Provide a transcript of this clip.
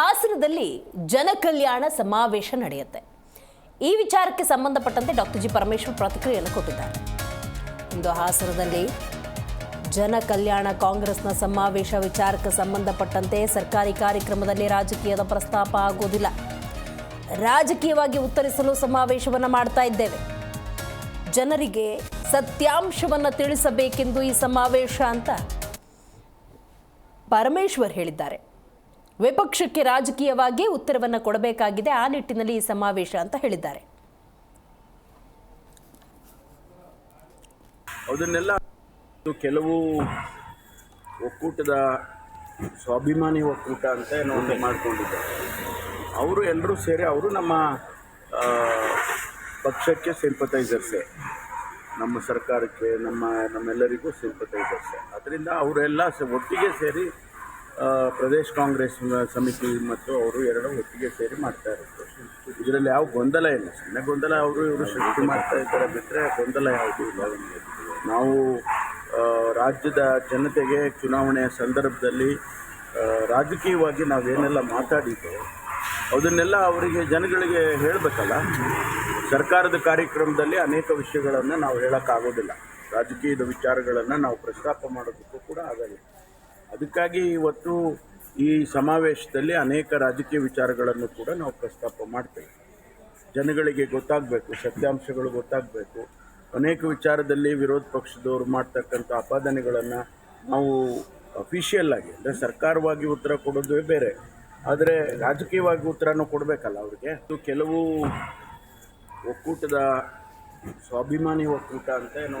ಹಾಸನದಲ್ಲಿ ಜನಕಲ್ಯಾಣ ಸಮಾವೇಶ ನಡೆಯುತ್ತೆ. ಈ ವಿಚಾರಕ್ಕೆ ಸಂಬಂಧಪಟ್ಟಂತೆ ಡಾಕ್ಟರ್ ಜಿ ಪರಮೇಶ್ವರ್ ಪ್ರತಿಕ್ರಿಯೆಯನ್ನು ಕೊಟ್ಟಿದ್ದಾರೆ. ಇಂದು ಹಾಸನದಲ್ಲಿ ಜನ ಕಲ್ಯಾಣ ಕಾಂಗ್ರೆಸ್ನ ಸಮಾವೇಶ ವಿಚಾರಕ್ಕೆ ಸಂಬಂಧಪಟ್ಟಂತೆ ಸರ್ಕಾರಿ ಕಾರ್ಯಕ್ರಮದಲ್ಲಿ ರಾಜಕೀಯದ ಪ್ರಸ್ತಾಪ ಆಗುವುದಿಲ್ಲ ರಾಜಕೀಯವಾಗಿ ಉತ್ತರಿಸಲು ಸಮಾವೇಶವನ್ನು ಮಾಡ್ತಾ ಇದ್ದೇವೆ. ಜನರಿಗೆ ಸತ್ಯಾಂಶವನ್ನು ತಿಳಿಸಬೇಕೆಂದು ಈ ಸಮಾವೇಶ ಅಂತ ಪರಮೇಶ್ವರ್ ಹೇಳಿದ್ದಾರೆ. ವಿಪಕ್ಷಕ್ಕೆ ರಾಜಕೀಯವಾಗಿ ಉತ್ತರವನ್ನು ಕೊಡಬೇಕಾಗಿದೆ. ಆ ನಿಟ್ಟಿನಲ್ಲಿ ಈ ಸಮಾವೇಶ ಅಂತ ಹೇಳಿದ್ದಾರೆ. ಅದನ್ನೆಲ್ಲ ಕೆಲವು ಒಕ್ಕೂಟದ ಸ್ವಾಭಿಮಾನಿ ಒಕ್ಕೂಟ ಅಂತ ಏನೋ ಮಾಡ್ಕೊಂಡಿದ್ದಾರೆ. ಅವರು ಎಲ್ಲರೂ ಸೇರಿ ಅವರು ನಮ್ಮ ಪಕ್ಷಕ್ಕೆ ಸಿಂಪತೈಸರ್ಸೆ ನಮ್ಮ ಸರ್ಕಾರಕ್ಕೆ, ನಮ್ಮ, ನಮ್ಮೆಲ್ಲರಿಗೂ ಸಿಂಪತೈಸರ್ಸೆ ಅದರಿಂದ ಅವರೆಲ್ಲ ಒಟ್ಟಿಗೆ ಸೇರಿ ಪ್ರದೇಶ್ ಕಾಂಗ್ರೆಸ್ ಸಮಿತಿ ಮತ್ತು ಅವರು ಎರಡು ಒಟ್ಟಿಗೆ ಸೇರಿ ಮಾಡ್ತಾ ಇರೋದು. ಇದರಲ್ಲಿ ಯಾವ ಗೊಂದಲ ಇಲ್ಲ. ಸಣ್ಣ ಗೊಂದಲ ಅವರು ಇವರು ಸೃಷ್ಟಿ ಮಾಡ್ತಾ ಇದ್ದಾರೆ ಬಿಟ್ಟರೆ ಗೊಂದಲ ಯಾವುದು ಇಲ್ಲ. ನಾವು ರಾಜ್ಯದ ಜನತೆಗೆ ಚುನಾವಣೆಯ ಸಂದರ್ಭದಲ್ಲಿ ರಾಜಕೀಯವಾಗಿ ನಾವೇನೆಲ್ಲ ಮಾತಾಡಿದ್ದೇವೆ ಅದನ್ನೆಲ್ಲ ಅವರಿಗೆ, ಜನಗಳಿಗೆ ಹೇಳಬೇಕಲ್ಲ. ಸರ್ಕಾರದ ಕಾರ್ಯಕ್ರಮದಲ್ಲಿ ಅನೇಕ ವಿಷಯಗಳನ್ನು ನಾವು ಹೇಳೋಕ್ಕಾಗೋದಿಲ್ಲ. ರಾಜಕೀಯದ ವಿಚಾರಗಳನ್ನು ನಾವು ಪ್ರಸ್ತಾಪ ಮಾಡೋದಕ್ಕೂ ಕೂಡ ಆಗಲ್ಲ. ಅದಕ್ಕಾಗಿ ಇವತ್ತು ಈ ಸಮಾವೇಶದಲ್ಲಿ ಅನೇಕ ರಾಜಕೀಯ ವಿಚಾರಗಳನ್ನು ಕೂಡ ನಾವು ಪ್ರಸ್ತಾಪ ಮಾಡ್ತೇವೆ. ಜನಗಳಿಗೆ ಗೊತ್ತಾಗಬೇಕು, ಸತ್ಯಾಂಶಗಳು ಗೊತ್ತಾಗಬೇಕು. ಅನೇಕ ವಿಚಾರದಲ್ಲಿ ವಿರೋಧ ಪಕ್ಷದವರು ಮಾಡ್ತಕ್ಕಂಥ ಆಪಾದನೆಗಳನ್ನು ನಾವು ಅಫಿಷಿಯಲ್ ಆಗಿ, ಅಂದರೆ ಸರ್ಕಾರವಾಗಿ ಉತ್ತರ ಕೊಡೋದೇ ಬೇರೆ. ಆದರೆ ರಾಜಕೀಯವಾಗಿ ಉತ್ತರನೂ ಕೊಡಬೇಕಲ್ಲ ಅವರಿಗೆ? ಇದು ಕೆಲವು ಒಕ್ಕೂಟದ ಸ್ವಾಭಿಮಾನಿ ಒಕ್ಕೂಟ ಅಂತ ಏನೋ